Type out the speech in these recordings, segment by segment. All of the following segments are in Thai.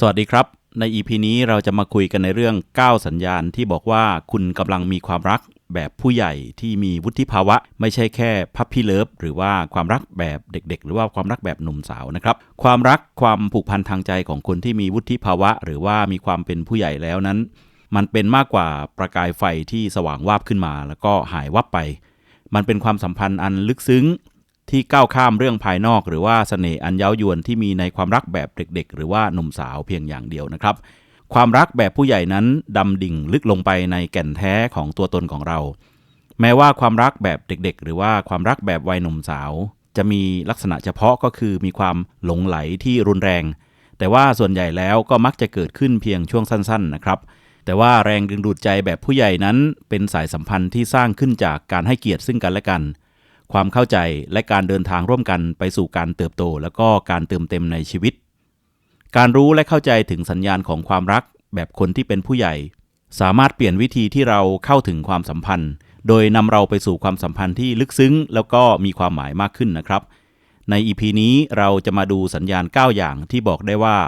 สวัสดีครับ ใน EP นี้เราจะมาคุยกันในเรื่อง 9 สัญญาณที่บอกว่าคุณกำลังมีความรักแบบผู้ใหญ่ที่มีวุฒิภาวะ ไม่ใช่แค่พับพี่เลิฟหรือว่าความรักแบบเด็ก ๆ หรือว่าความรักแบบหนุ่มสาวนะครับความรักความผูกพันทางใจของคนที่มีวุฒิภาวะ หรือว่ามีความเป็นผู้ใหญ่แล้วนั้น มันเป็นมากกว่าประกายไฟที่สว่างวาบขึ้นมา แล้วก็หายวับไป มันเป็นความสัมพันธ์อันลึกซึ้ง ที่ก้าวข้ามเรื่องภายนอก หรือว่าเสน่ห์อันเย้ายวนที่มีในความรักแบบเด็ก ๆ หรือว่าหนุ่มสาวเพียงอย่างเดียวนะครับ ความรักแบบผู้ใหญ่นั้นดำดิ่งลึกลงไปในแก่นแท้ของตัวตนของเรา แม้ว่าความรักแบบเด็ก ๆ หรือว่าความรักแบบวัยหนุ่มสาว จะมีลักษณะเฉพาะก็คือมีความหลงไหลที่รุนแรง แต่ว่าส่วนใหญ่แล้วก็มักจะเกิดขึ้นเพียงช่วงสั้น ๆ นะครับแต่ว่าแรงดึงดูดใจแบบผู้ใหญ่นั้น เป็นสายสัมพันธ์ที่สร้างขึ้นจากการให้เกียรติซึ่งกันและกัน ความเข้าใจและการเดินทางร่วมกันไปสู่การเติบโต แล้วก็การเติมเต็มในชีวิต การรู้และเข้าใจถึงสัญญาณของความรักแบบคนที่เป็นผู้ใหญ่ สามารถเปลี่ยนวิธีที่เราเข้าถึงความสัมพันธ์ โดยนำเราไปสู่ความสัมพันธ์ที่ลึกซึ้ง แล้วก็มีความหมายมากขึ้นนะครับ ใน EP นี้เราจะมาดูสัญญาณ 9 อย่างที่บอกได้ว่า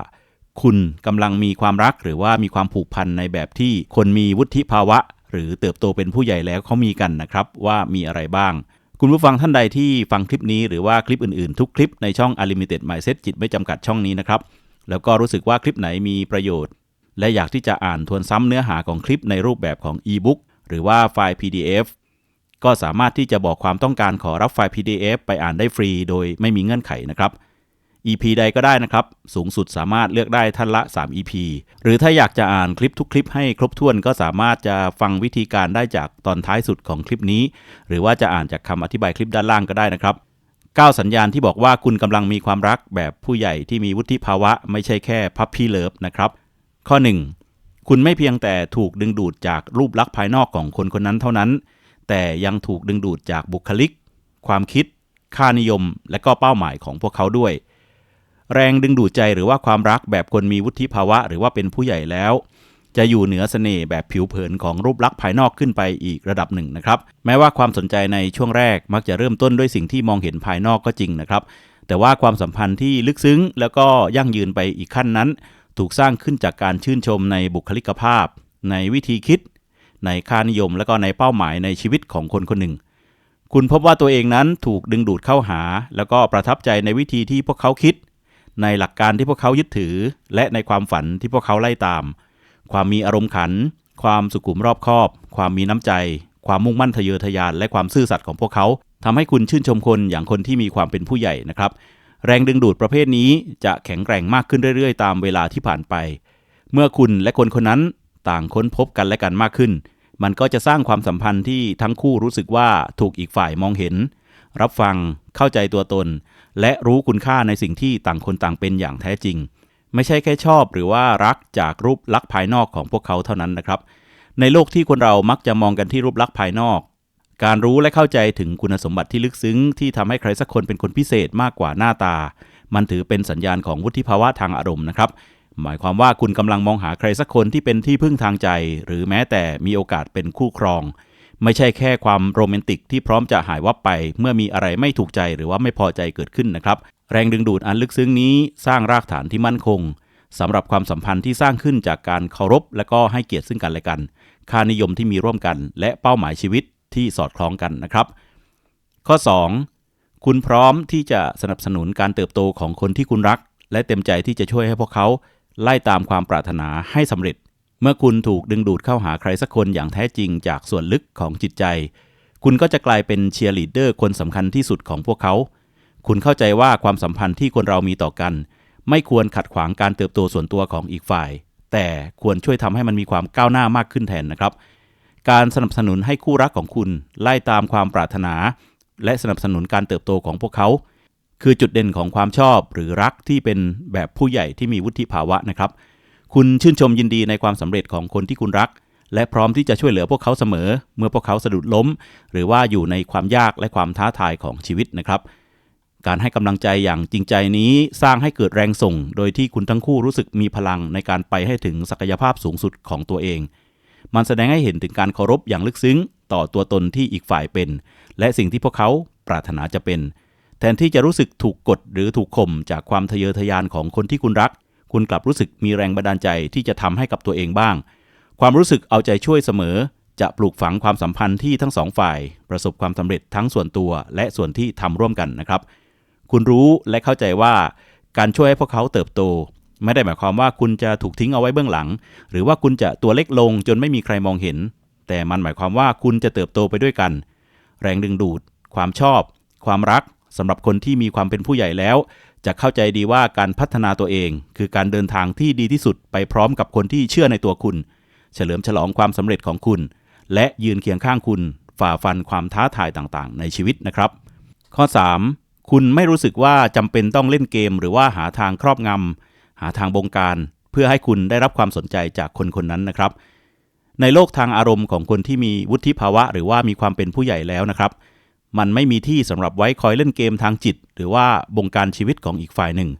คุณกำลังมีความรักหรือว่ามีความผูกพันในแบบที่คนมีวุฒิภาวะ หรือเติบโตเป็นผู้ใหญ่แล้วเขามีกันนะครับ ว่ามีอะไรบ้าง คุณผู้ฟังท่านใดที่ฟังคลิปนี้หรือว่าคลิปอื่นๆ ทุกคลิปในช่อง Unlimited Mindset จิตไม่จำกัดช่องนี้นะครับ แล้วก็รู้สึกว่าคลิปไหนมีประโยชน์ และอยากที่จะอ่านทวนซ้ำเนื้อหาของคลิปในรูปแบบของ e-book หรือว่าไฟล์ PDF ก็สามารถที่จะบอกความต้องการขอรับไฟล์ PDF ไปอ่านได้ฟรี โดยไม่มีเงื่อนไขนะครับ EP ใดก็ได้นะครับ สูงสุดสามารถเลือกได้ท่านละ 3 EP หรือถ้าอยากจะอ่านคลิปทุกคลิปให้ครบถ้วนก็สามารถจะฟังวิธีการได้จากตอนท้ายสุดของคลิปนี้ หรือว่าจะอ่านจากคำอธิบายคลิปด้านล่างก็ได้นะครับ 9 สัญญาณที่บอกว่าคุณกำลังมีความรักแบบผู้ใหญ่ที่มีวุฒิภาวะ ไม่ใช่แค่พับพี่เลิฟนะครับ ข้อ 1 คุณไม่เพียงแต่ถูกดึงดูดจากรูปลักษณ์ภายนอกของคนคนนั้นเท่านั้น แต่ยังถูกดึงดูดจากบุคลิก ความคิด ค่านิยม และก็เป้าหมายของพวกเขาด้วย แรงดึงดูดใจหรือว่าความรักแบบคนมีวุฒิภาวะ หรือว่าเป็นผู้ใหญ่แล้ว จะอยู่เหนือเสน่ห์แบบผิวเผินของรูปลักษณ์ภายนอกขึ้นไปอีกระดับหนึ่งนะครับแม้ว่าความสนใจในช่วงแรกมักจะเริ่มต้นด้วยสิ่งที่มองเห็นภายนอกก็จริงนะครับ แต่ว่าความสัมพันธ์ที่ลึกซึ้ง แล้วก็ยั่งยืนไปอีกขั้นนั้น ถูกสร้างขึ้นจากการชื่นชมในบุคลิกภาพ ในวิธีคิด ในค่านิยม และก็ในเป้าหมายในชีวิตของคนคนหนึ่งคุณพบว่าตัวเองนั้นถูกดึงดูดเข้าหา แล้วก็ประทับใจในวิธีที่พวกเขาคิด ในหลักการที่พวกเขายึดถือ และในความฝันที่พวกเขาไล่ตาม ความมีอารมณ์ขัน ความสุขุมรอบคอบ ความมีน้ำใจ ความมุ่งมั่นทะเยอทะยาน และความซื่อสัตย์ของพวกเขาทำให้คุณชื่นชมคนอย่างคนที่มีความเป็นผู้ใหญ่นะครับ แรงดึงดูดประเภทนี้จะแข็งแกร่งมากขึ้นเรื่อยๆ ตามเวลาที่ผ่านไป เมื่อคุณและคนคนนั้นต่างค้นพบกันและกันมากขึ้น มันก็จะสร้างความสัมพันธ์ที่ทั้งคู่รู้สึกว่าถูกอีกฝ่ายมองเห็น รับฟังเข้าใจตัวตน และรู้คุณค่าในสิ่งที่ต่างคนต่างเป็นอย่างแท้จริง ไม่ใช่แค่ชอบหรือว่ารักจากรูปลักษณ์ภายนอกของพวกเขาเท่านั้นนะครับ ในโลกที่คนเรามักจะมองกันที่รูปลักษณ์ภายนอก การรู้และเข้าใจถึงคุณสมบัติที่ลึกซึ้ง ที่ทำให้ใครสักคนเป็นคนพิเศษมากกว่าหน้าตา มันถือเป็นสัญญาณของวุฒิภาวะทางอารมณ์นะครับหมายความว่าคุณกำลังมองหาใครสักคนที่เป็นที่พึ่งทางใจ หรือแม้แต่มีโอกาสเป็นคู่ครอง ไม่ใช่แค่ความโรแมนติกที่พร้อมจะหายวับไป เมื่อมีอะไรไม่ถูกใจหรือว่าไม่พอใจเกิดขึ้นนะครับ แรงดึงดูดอันลึกซึ้งนี้สร้างรากฐานที่มั่นคงสำหรับความสัมพันธ์ที่สร้างขึ้นจากการเคารพ และก็ให้เกียรติซึ่งกันและกัน ค่านิยมที่มีร่วมกัน และเป้าหมายชีวิตที่สอดคล้องกันนะครับ ข้อ 2 คุณพร้อมที่จะสนับสนุนการเติบโตของคนที่คุณรัก และเต็มใจที่จะช่วยให้พวกเขา ไล่ตามความปรารถนาให้สำเร็จ เมื่อคุณถูกดึงดูดเข้าหาใครสักคนอย่างแท้จริงจากส่วนลึกของจิตใจ คุณก็จะกลายเป็นเชียร์ลีดเดอร์คนสำคัญที่สุดของพวกเขา คุณเข้าใจว่าความสัมพันธ์ที่คนเรามีต่อกัน ไม่ควรขัดขวางการเติบโตส่วนตัวของอีกฝ่าย แต่ควรช่วยทำให้มันมีความก้าวหน้ามากขึ้นแทนนะครับ การสนับสนุนให้คู่รักของคุณไล่ตามความปรารถนา และสนับสนุนการเติบโตของพวกเขา คือจุดเด่นของความชอบหรือรักที่เป็นแบบผู้ใหญ่ที่มีวุฒิภาวะนะครับ คุณชื่นชมยินดีในความสำเร็จของคนที่คุณรัก และพร้อมที่จะช่วยเหลือพวกเขาเสมอ เมื่อพวกเขาสะดุดล้ม หรือว่าอยู่ในความยากและความท้าทายของชีวิตนะครับ การให้กำลังใจอย่างจริงใจนี้สร้างให้เกิดแรงส่ง โดยที่คุณทั้งคู่รู้สึกมีพลังในการไปให้ถึงศักยภาพสูงสุดของตัวเอง มันแสดงให้เห็นถึงการเคารพอย่างลึกซึ้ง ต่อตัวตนที่อีกฝ่ายเป็น และสิ่งที่พวกเขาปรารถนาจะเป็น แทนที่จะรู้สึกถูกกดหรือถูกข่มจากความทะเยอทะยานของคนที่คุณรัก คุณกลับรู้สึกมีแรงบันดาลใจที่จะทำให้กับตัวเองบ้าง ความรู้สึกเอาใจช่วยเสมอ จะปลูกฝังความสัมพันธ์ที่ทั้งสองฝ่าย ประสบความสำเร็จทั้งส่วนตัวและส่วนที่ทำร่วมกันนะครับ คุณรู้และเข้าใจว่าการช่วยให้พวกเขาเติบโต ไม่ได้หมายความว่าคุณจะถูกทิ้งเอาไว้เบื้องหลัง หรือว่าคุณจะตัวเล็กลงจนไม่มีใครมองเห็น แต่มันหมายความว่าคุณจะเติบโตไปด้วยกัน แรงดึงดูด ความชอบ ความรักสำหรับคนที่มีความเป็นผู้ใหญ่แล้ว จะเข้าใจดีว่าการพัฒนาตัวเอง คือการเดินทางที่ดีที่สุดไปพร้อมกับคนที่เชื่อในตัวคุณ เฉลิมฉลองความสำเร็จของคุณ และยืนเคียงข้างคุณ ฝ่าฟันความท้าทายต่างๆ ในชีวิตนะครับ ข้อ 3. คุณไม่รู้สึกว่าจำเป็นต้องเล่นเกม หรือว่าหาทางครอบงำหาทางบงการ เพื่อให้คุณได้รับความสนใจจากคนคนนั้นนะครับ ในโลกทางอารมณ์ของคนที่มีวุฒิภาวะ หรือว่ามีความเป็นผู้ใหญ่แล้วนะครับ มันไม่มีที่สำหรับไว้คอยเล่นเกมทางจิต หรือว่าบงการชีวิตของอีกฝ่ายหนึ่ง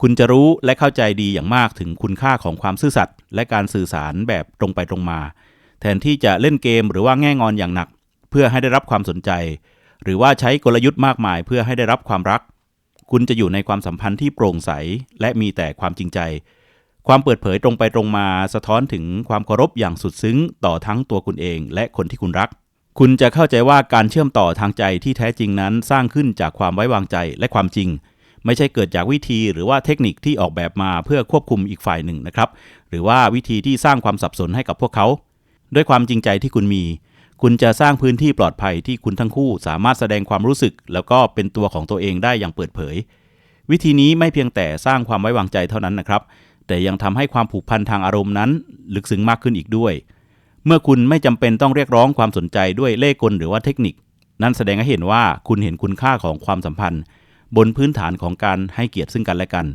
คุณจะรู้และเข้าใจดีอย่างมากถึงคุณค่าของความซื่อสัตย์และการสื่อสารแบบตรงไปตรงมา แทนที่จะเล่นเกมหรือว่าแง่งอนอย่างหนัก เพื่อให้ได้รับความสนใจ หรือว่าใช้กลยุทธ์มากมายเพื่อให้ได้รับความรัก คุณจะอยู่ในความสัมพันธ์ที่โปร่งใส และมีแต่ความจริงใจ ความเปิดเผยตรงไปตรงมา สะท้อนถึงความเคารพอย่างสุดซึ้ง ต่อทั้งตัวคุณเอง และคนที่คุณรัก คุณจะเข้าใจว่าการเชื่อมต่อทางใจที่แท้จริงนั้นสร้างขึ้นจากความไว้วางใจและความจริง ไม่ใช่เกิดจากวิธีหรือว่าเทคนิคที่ออกแบบมาเพื่อควบคุมอีกฝ่ายหนึ่งนะครับ หรือว่าวิธีที่สร้างความสับสนให้กับพวกเขา ด้วยความจริงใจที่คุณมี คุณจะสร้างพื้นที่ปลอดภัยที่คุณทั้งคู่สามารถแสดงความรู้สึก แล้วก็เป็นตัวของตัวเองได้อย่างเปิดเผย วิธีนี้ไม่เพียงแต่สร้างความไว้วางใจเท่านั้นนะครับ แต่ยังทำให้ความผูกพันทางอารมณ์นั้น ลึกซึ้งมากขึ้นอีกด้วย เมื่อคุณไม่จำเป็นต้องเรียกร้องความสนใจด้วยเล่กลหรือว่าเทคนิค นั่นแสดงให้เห็นว่าคุณเห็นคุณค่าของความสัมพันธ์ บนพื้นฐานของการให้เกียรติซึ่งกันและกัน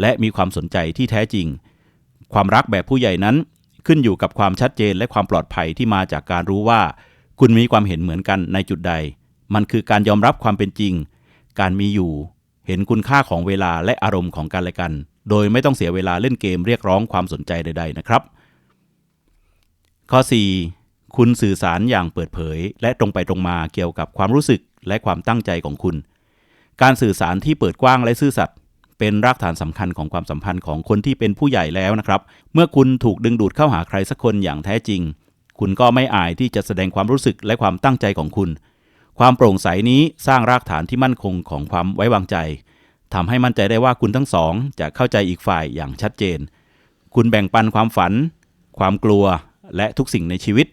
และมีความสนใจที่แท้จริง ความรักแบบผู้ใหญ่นั้นขึ้นอยู่กับความชัดเจนและความปลอดภัยที่มาจากการรู้ว่า คุณมีความเห็นเหมือนกันในจุดใด มันคือการยอมรับความเป็นจริง การมีอยู่ เห็นคุณค่าของเวลาและอารมณ์ของกันและกัน โดยไม่ต้องเสียเวลาเล่นเกมเรียกร้องความสนใจใด ๆ นะครับ ข้อ 4. คุณสื่อสารอย่างเปิดเผย และตรงไปตรงมาเกี่ยวกับความรู้สึกและความตั้งใจของคุณ การสื่อสารที่เปิดกว้างและซื่อสัตย์เป็นรากฐานสำคัญของความสัมพันธ์ของคนที่เป็นผู้ใหญ่แล้วนะครับ เมื่อคุณถูกดึงดูดเข้าหาใครสักคนอย่างแท้จริง คุณก็ไม่อายที่จะแสดงความรู้สึกและความตั้งใจของคุณ ความโปร่งใสนี้สร้างรากฐานที่มั่นคงของความไว้วางใจทำให้มั่นใจได้ว่าคุณทั้งสอง จะเข้าใจอีกฝ่ายอย่างชัดเจน คุณแบ่งปันความฝัน ความกลัว และทุกสิ่งในชีวิต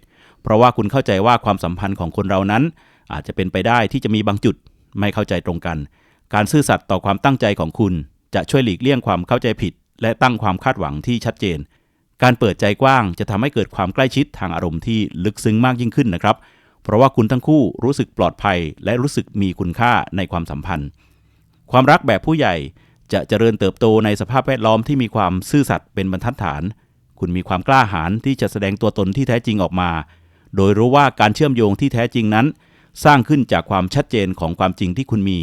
เพราะว่าคุณเข้าใจว่าความสัมพันธ์ของคนเรานั้น อาจจะเป็นไปได้ที่จะมีบางจุดไม่เข้าใจตรงกัน การซื่อสัตย์ต่อความตั้งใจของคุณ จะช่วยหลีกเลี่ยงความเข้าใจผิด และตั้งความคาดหวังที่ชัดเจน การเปิดใจกว้างจะทำให้เกิดความใกล้ชิดทางอารมณ์ที่ลึกซึ้งมากยิ่งขึ้นนะครับ เพราะว่าคุณทั้งคู่รู้สึกปลอดภัย และรู้สึกมีคุณค่าในความสัมพันธ์ ความรักแบบผู้ใหญ่จะเจริญเติบโตในสภาพแวดล้อมที่มีความซื่อสัตย์เป็นบรรทัดฐาน คุณมีความกล้าหาญที่จะแสดงตัวตนที่แท้จริงออกมา โดยรู้ว่าการเชื่อมโยงที่แท้จริงนั้น สร้างขึ้นจากความชัดเจนของความจริงที่คุณมี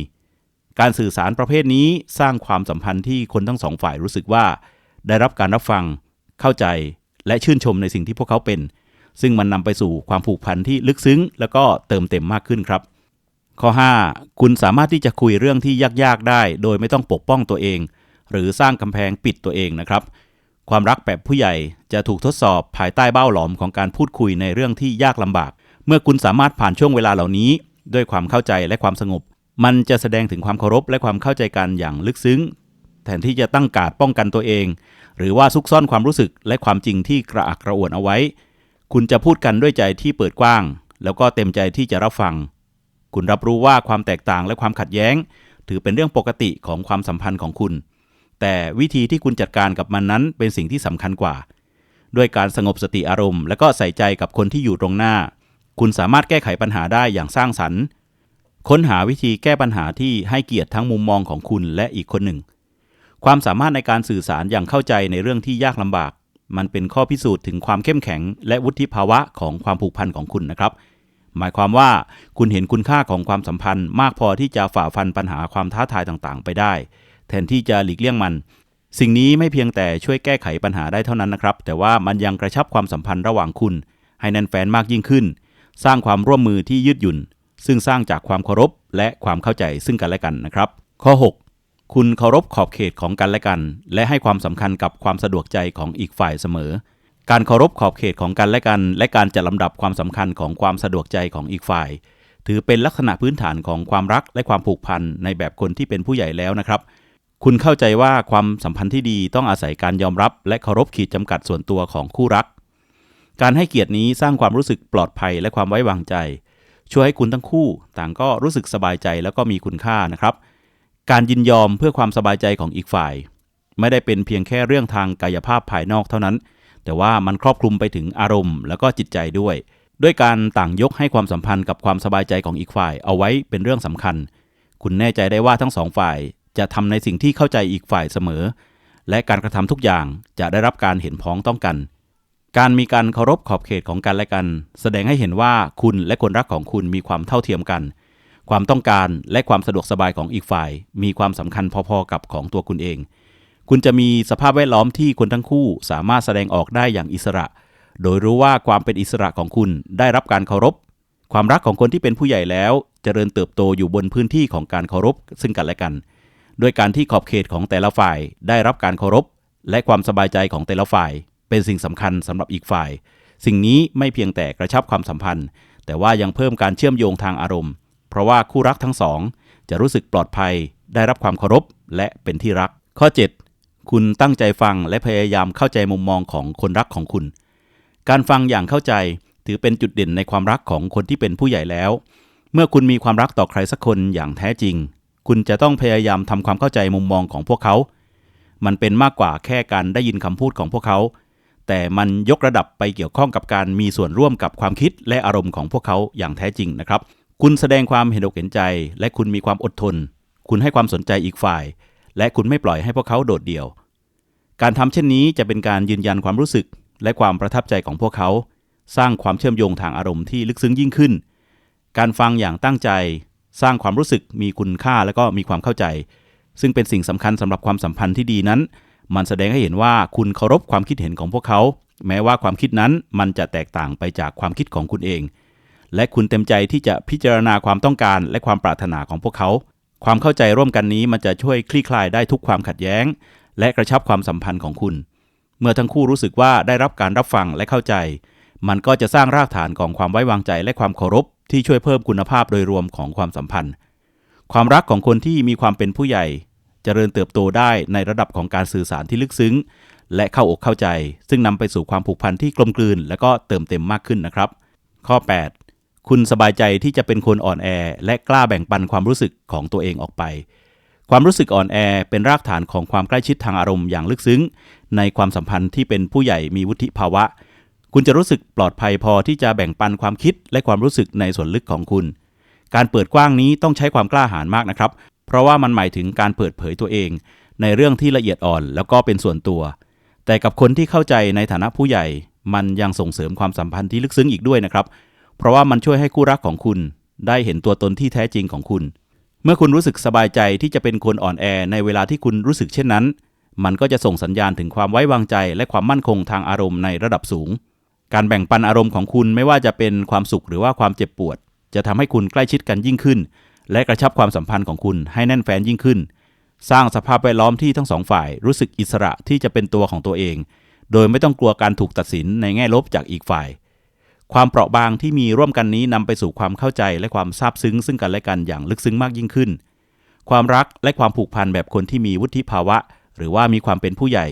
การสื่อสารประเภทนี้สร้างความสัมพันธ์ที่คนทั้งสองฝ่ายรู้สึกว่า ได้รับการรับฟัง เข้าใจและชื่นชมในสิ่งที่พวกเขาเป็น ซึ่งมันนำไปสู่ความผูกพันที่ลึกซึ้ง แล้วก็เติมเต็มมากขึ้นครับ ข้อ 5. คุณสามารถที่จะคุยเรื่องที่ยากๆได้ โดยไม่ต้องปกป้องตัวเอง หรือสร้างกำแพงปิดตัวเองนะครับ ความรักแบบผู้ใหญ่จะถูกทดสอบภายใต้เบ้าหลอมของการพูดคุยในเรื่องที่ยากลำบาก เมื่อคุณสามารถผ่านช่วงเวลาเหล่านี้ ด้วยความเข้าใจและความสงบ มันจะแสดงถึงความเคารพและความเข้าใจกันอย่างลึกซึ้ง แทนที่จะตั้งการป้องกันตัวเอง หรือว่าซุกซ่อนความรู้สึกและความจริงที่กระอักกระอ่วนเอาไว้ คุณจะพูดกันด้วยใจที่เปิดกว้าง แล้วก็เต็มใจที่จะรับฟัง คุณรับรู้ว่าความแตกต่างและความขัดแย้ง ถือเป็นเรื่องปกติของความสัมพันธ์ของคุณ แต่วิธีที่คุณจัดการกับมันนั้นเป็นสิ่งที่สำคัญกว่า ด้วยการสงบสติอารมณ์ และก็ใส่ใจกับคนที่อยู่ตรงหน้า คุณสามารถแก้ไขปัญหาได้อย่างสร้างสรรค์ ค้นหาวิธีแก้ปัญหาที่ให้เกียรติทั้งมุมมองของคุณและอีกคนหนึ่ง ความสามารถในการสื่อสารอย่างเข้าใจในเรื่องที่ยากลำบาก มันเป็นข้อพิสูจน์ถึงความเข้มแข็ง และวุฒิภาวะของความผูกพันของคุณนะครับหมายความว่าคุณเห็นคุณค่าของความสัมพันธ์มากพอที่จะฝ่าฟันปัญหาความท้าทายต่างๆ ไปได้ แทนที่จะหลีกเลี่ยงมัน สิ่งนี้ไม่เพียงแต่ช่วยแก้ไขปัญหาได้เท่านั้นนะครับ แต่ว่ามันยังกระชับความสัมพันธ์ระหว่างคุณ ให้แน่นแฟนมากยิ่งขึ้น สร้างความร่วมมือที่ยืดหยุ่น ซึ่งสร้างจากความเคารพและความเข้าใจซึ่งกันและกันนะครับ ข้อ 6 คุณเคารพขอบเขตของกันและกัน และให้ความสำคัญกับความสะดวกใจของอีกฝ่ายเสมอ การเคารพขอบเขตของกันและกัน และการจัดลำดับความสำคัญของความสะดวกใจของอีกฝ่ายถือเป็นลักษณะพื้นฐานของความรักและความผูกพันในแบบคนที่เป็นผู้ใหญ่แล้วนะครับ คุณเข้าใจว่าความสัมพันธ์ที่ดีต้องอาศัยการยอมรับ และเคารพขีดจำกัดส่วนตัวของคู่รัก การให้เกียรตินี้สร้างความรู้สึกปลอดภัยและความไว้วางใจ ช่วยให้คุณทั้งคู่ ต่างก็รู้สึกสบายใจแล้วก็มีคุณค่านะครับ การยินยอมเพื่อความสบายใจของอีกฝ่าย ไม่ได้เป็นเพียงแค่เรื่องทางกายภาพภายนอกเท่านั้น แต่ว่ามันครอบคลุมไปถึงอารมณ์ แล้วก็จิตใจด้วย ด้วยการต่างยกให้ความสัมพันธ์กับความสบายใจของอีกฝ่าย เอาไว้เป็นเรื่องสำคัญ คุณแน่ใจได้ว่าทั้งสองฝ่าย จะทำในสิ่งที่เข้าใจอีกฝ่ายเสมอ และการกระทำทุกอย่างจะได้รับการเห็นพ้องต้องกัน การมีการเคารพขอบเขตของกันและกัน แสดงให้เห็นว่าคุณและคนรักของคุณมีความเท่าเทียมกัน ความต้องการและความสะดวกสบายของอีกฝ่าย มีความสำคัญพอๆกับของตัวคุณเอง คุณจะมีสภาพแวดล้อมที่คนทั้งคู่สามารถแสดงออกได้อย่างอิสระ โดยรู้ว่าความเป็นอิสระของคุณได้รับการเคารพความรักของคนที่เป็นผู้ใหญ่แล้วจเจริญเติบโตอยู่บนพื้นที่ของการเคารพซึ่งกันและกัน ด้วยการที่ขอบเขตของแต่ละฝ่ายได้รับการเคารพ และความสบายใจของแต่ละฝ่าย เป็นสิ่งสำคัญสำหรับอีกฝ่าย สิ่งนี้ไม่เพียงแต่กระชับความสัมพันธ์ แต่ว่ายังเพิ่มการเชื่อมโยงทางอารมณ์ เพราะว่าคู่รักทั้งสอง จะรู้สึกปลอดภัย ได้รับความเคารพ และเป็นที่รัก ข้อ 7 คุณตั้งใจฟังและพยายามเข้าใจมุมมองของคนรักของคุณ การฟังอย่างเข้าใจถือเป็นจุดเด่นในความรักของคนที่เป็นผู้ใหญ่แล้ว เมื่อคุณมีความรักต่อใครสักคนอย่างแท้จริง คุณจะต้องพยายามทำความเข้าใจมุมมองของพวกเขา มันเป็นมากกว่าแค่การได้ยินคำพูดของพวกเขา แต่มันยกระดับไปเกี่ยวข้องกับการมีส่วนร่วมกับความคิดและอารมณ์ของพวกเขาอย่างแท้จริงนะครับ คุณแสดงความเห็นอกเห็นใจ และคุณมีความอดทน คุณให้ความสนใจอีกฝ่าย และคุณไม่ปล่อยให้พวกเขาโดดเดี่ยว การทำเช่นนี้จะเป็นการยืนยันความรู้สึก และความประทับใจของพวกเขา สร้างความเชื่อมโยงทางอารมณ์ที่ลึกซึ้งยิ่งขึ้น การฟังอย่างตั้งใจ สร้างความรู้สึกมีคุณค่าและก็มีความเข้าใจ ซึ่งเป็นสิ่งสำคัญสำหรับความสัมพันธ์ที่ดีนั้น มันแสดงให้เห็นว่าคุณเคารพความคิดเห็นของพวกเขา แม้ว่าความคิดนั้นมันจะแตกต่างไปจากความคิดของคุณเอง และคุณเต็มใจที่จะพิจารณาความต้องการและความปรารถนาของพวกเขา ความเข้าใจร่วมกันนี้มันจะช่วยคลี่คลายได้ทุกความขัดแย้ง และกระชับความสัมพันธ์ของคุณ เมื่อทั้งคู่รู้สึกว่าได้รับการรับฟังและเข้าใจ มันก็จะสร้างรากฐานของความไว้วางใจและความเคารพที่ช่วยเพิ่มคุณภาพโดยรวมของความสัมพันธ์ ความรักของคนที่มีความเป็นผู้ใหญ่เจริญเติบโตได้ในระดับของการสื่อสารที่ลึกซึ้ง และเข้าอกเข้าใจ ซึ่งนำไปสู่ความผูกพันที่กลมกลืน และก็เติมเต็มมากขึ้นนะครับ ข้อ 8 คุณสบายใจที่จะเป็นคนอ่อนแอ และกล้าแบ่งปันความรู้สึกของตัวเองออกไป ความรู้สึกอ่อนแอเป็นรากฐานของความใกล้ชิดทางอารมณ์อย่างลึกซึ้ง ในความสัมพันธ์ที่เป็นผู้ใหญ่มีวุฒิภาวะ คุณจะรู้สึกปลอดภัยพอที่จะแบ่งปันความคิดและความรู้สึกในส่วนลึกของคุณ การเปิดกว้างนี้ต้องใช้ความกล้าหาญมากนะครับ เพราะว่ามันหมายถึงการเปิดเผยตัวเอง ในเรื่องที่ละเอียดอ่อนแล้วก็เป็นส่วนตัว แต่กับคนที่เข้าใจในฐานะผู้ใหญ่ มันยังส่งเสริมความสัมพันธ์ที่ลึกซึ้งอีกด้วยนะครับ เพราะว่ามันช่วยให้คู่รักของคุณ ได้เห็นตัวตนที่แท้จริงของคุณ เมื่อคุณรู้สึกสบายใจที่จะเป็นคนอ่อนแอในเวลาที่คุณรู้สึกเช่นนั้น มันก็จะส่งสัญญาณถึงความไว้วางใจ และความมั่นคงทางอารมณ์ในระดับสูง การแบ่งปันอารมณ์ของคุณไม่ว่าจะเป็นความสุขหรือว่าความเจ็บปวด จะทำให้คุณใกล้ชิดกันยิ่งขึ้น และกระชับความสัมพันธ์ของคุณให้แน่นแฟ้นยิ่งขึ้น สร้างสภาพแวดล้อมที่ทั้งสองฝ่ายรู้สึกอิสระที่จะเป็นตัวของตัวเอง โดยไม่ต้องกลัวการถูกตัดสินในแง่ลบจากอีกฝ่าย ความเปราะบางที่มีร่วมกันนี้นำไปสู่ความเข้าใจและความซาบซึ้ง ซึ่งกันและกันอย่างลึกซึ้งมากยิ่งขึ้น ความรักและความผูกพันแบบคนที่มีวุฒิภาวะ หรือว่ามีความเป็นผู้ใหญ่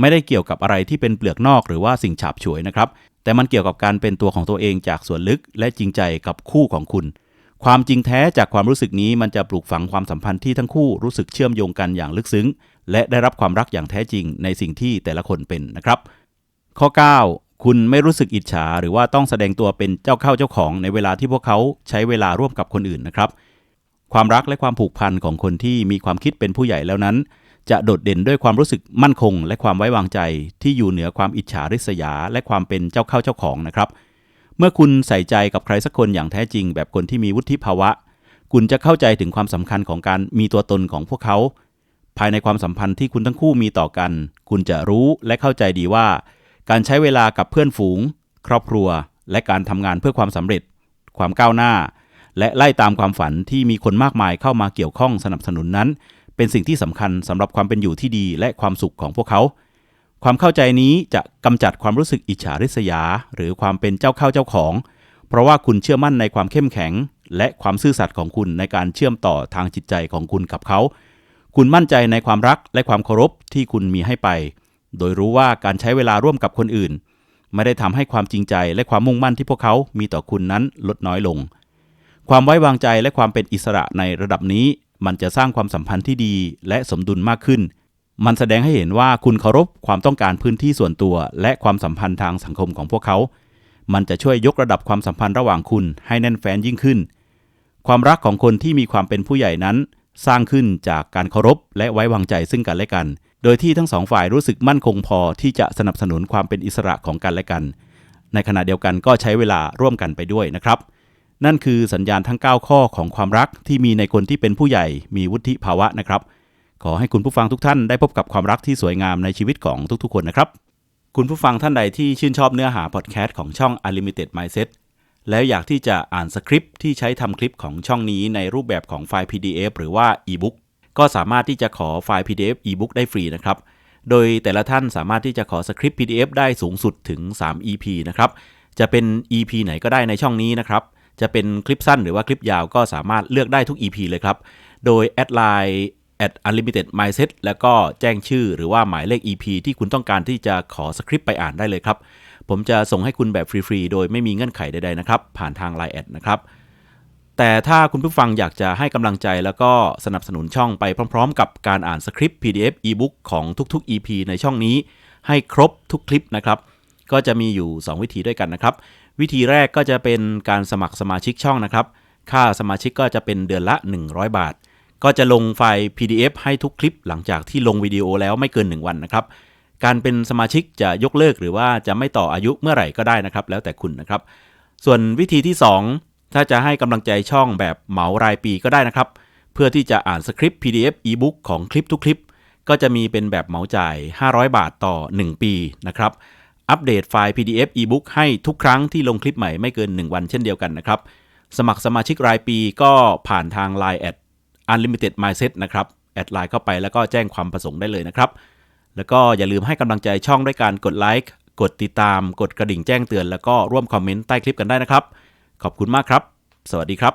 ไม่ได้เกี่ยวกับอะไรที่เป็นเปลือกนอกหรือว่าสิ่งฉาบฉวยนะครับ แต่มันเกี่ยวกับการเป็นตัวของตัวเองจากส่วนลึกและจริงใจกับคู่ของคุณ ความจริงแท้จากความรู้สึกนี้มันจะปลูกฝังความสัมพันธ์ที่ทั้งคู่รู้สึกเชื่อมโยงกันอย่างลึกซึ้ง และได้รับความรักอย่างแท้จริงในสิ่งที่แต่ละคนเป็นนะครับ ข้อ 9 คุณไม่รู้สึกอิจฉา หรือว่าต้องแสดงตัวเป็นเจ้าเข้าเจ้าของในเวลาที่พวกเขาใช้เวลาร่วมกับคนอื่นนะครับ ความรักและความผูกพันของคนที่มีความคิดเป็นผู้ใหญ่แล้วนั้น จะโดดเด่นด้วยความรู้สึกมั่นคง และความไว้วางใจ ที่อยู่เหนือความอิจฉาริษยา และความเป็นเจ้าเข้าเจ้าของนะครับ เมื่อคุณใส่ใจกับใครสักคนอย่างแท้จริง แบบคนที่มีวุฒิภาวะ คุณจะเข้าใจถึงความสำคัญของการมีตัวตนของพวกเขา ภายในความสัมพันธ์ที่คุณทั้งคู่มีต่อกัน คุณจะรู้และเข้าใจดีว่า การใช้เวลากับเพื่อนฝูง ครอบครัว และการทำงานเพื่อความสำเร็จ ความก้าวหน้า และไล่ตามความฝันที่มีคนมากมายเข้ามาเกี่ยวข้องสนับสนุนนั้น เป็นสิ่งที่สำคัญสำหรับความเป็นอยู่ที่ดีและความสุขของพวกเขา ความเข้าใจนี้จะกำจัดความรู้สึกอิจฉาริษยา หรือความเป็นเจ้าเข้าเจ้าของ เพราะว่าคุณเชื่อมั่นในความเข้มแข็ง และความซื่อสัตย์ของคุณในการเชื่อมต่อทางจิตใจของคุณกับเขา คุณมั่นใจในความรักและความเคารพที่คุณมีให้ไป โดยรู้ว่าการใช้เวลาร่วมกับคนอื่น ไม่ได้ทำให้ความจริงใจและความมุ่งมั่นที่พวกเขามีต่อคุณนั้นลดน้อยลงความไว้วางใจและความเป็นอิสระในระดับนี้ มันจะสร้างความสัมพันธ์ที่ดีและสมดุลมากขึ้น มันแสดงให้เห็นว่าคุณเคารพความต้องการพื้นที่ส่วนตัว และความสัมพันธ์ทางสังคมของพวกเขา มันจะช่วยยกระดับความสัมพันธ์ระหว่างคุณให้แน่นแฟ้นยิ่งขึ้น ความรักของคนที่มีความเป็นผู้ใหญ่นั้น สร้างขึ้นจากการเคารพและไว้วางใจซึ่งกันและกัน โดยที่ทั้งสองฝ่ายรู้สึกมั่นคงพอที่จะสนับสนุนความเป็นอิสระของกันและกัน ในขณะเดียวกันก็ใช้เวลาร่วมกันไปด้วยนะครับ นั่นคือสัญญาณทั้ง 9 ข้อของความรักที่มีในคนที่เป็นผู้ใหญ่มีวุฒิภาวะนะครับ ขอให้คุณผู้ฟังทุกท่านได้พบกับความรักที่สวยงามในชีวิตของทุกๆ คนนะครับ คุณผู้ฟังท่านใดที่ชื่นชอบเนื้อหาพอดแคสต์ของช่อง Unlimited Mindset แล้วอยากที่จะอ่านสคริปต์ที่ใช้ทำคลิปของช่องนี้ในรูปแบบของไฟล์ PDF หรือว่า e-book ก็สามารถที่จะขอไฟล์ PDF e-book ได้ฟรีนะครับ โดยแต่ละท่านสามารถที่จะขอสคริปต์ PDF ได้สูงสุดถึง 3 EP นะครับ จะเป็น EP ไหนก็ได้ในช่องนี้นะครับ จะเป็นคลิปสั้นหรือว่าคลิปยาวก็สามารถเลือกได้ทุก EP เลยครับ โดยแอดไลน์ at unlimited mindset แล้วก็แจ้งชื่อหรือว่าหมายเลข EP ที่คุณต้องการที่จะขอสคริปต์ไปอ่านได้เลยครับ ผมจะส่งให้คุณแบบฟรีๆ โดยไม่มีเงื่อนไขใดๆนะครับ ผ่านทาง Line แอดนะครับ แต่ถ้าคุณผู้ฟังอยากจะให้กำลังใจแล้วก็สนับสนุนช่องไปพร้อม ๆ กับการอ่านสคริปต์ PDF e-book ของทุกๆ EP ในช่องนี้ ให้ครบทุกคลิปนะครับ ก็จะมีอยู่ 2 วิธีด้วยกันนะครับ วิธีแรกก็จะเป็นการสมัครสมาชิกช่องนะครับ ค่าสมาชิกก็จะเป็นเดือนละ 100 บาท ก็จะลงไฟล์ PDF ให้ทุกคลิปหลังจากที่ลงวิดีโอแล้วไม่เกิน 1 วันนะครับการเป็นสมาชิกจะยกเลิกหรือว่าจะไม่ต่ออายุเมื่อไหร่ก็ได้นะครับ แล้วแต่คุณนะครับ ส่วนวิธีที่ 2 ถ้าจะให้กำลังใจช่องแบบเหมารายปีก็ได้นะครับ เพื่อที่จะอ่านสคริปต์ PDF e-book ของคลิปทุกคลิป ก็จะมีเป็นแบบเหมาจ่าย 500 บาทต่อ 1 ปีนะครับ อัปเดตไฟล์ PDF e-book ให้ทุกครั้งที่ลงคลิปใหม่ไม่เกิน 1 วันเช่นเดียวกันนะครับ สมัครสมาชิกรายปีก็ผ่านทาง Line แอด Unlimited Mindset นะครับ แอดไลน์เข้าไปแล้วก็แจ้งความประสงค์ได้เลยนะครับ แล้วก็อย่าลืมให้กำลังใจช่องด้วยการกดไลค์กดติดตาม กดกระดิ่งแจ้งเตือน แล้วก็ร่วมคอมเมนต์ใต้คลิปกันได้นะครับ ขอบคุณมากครับ สวัสดีครับ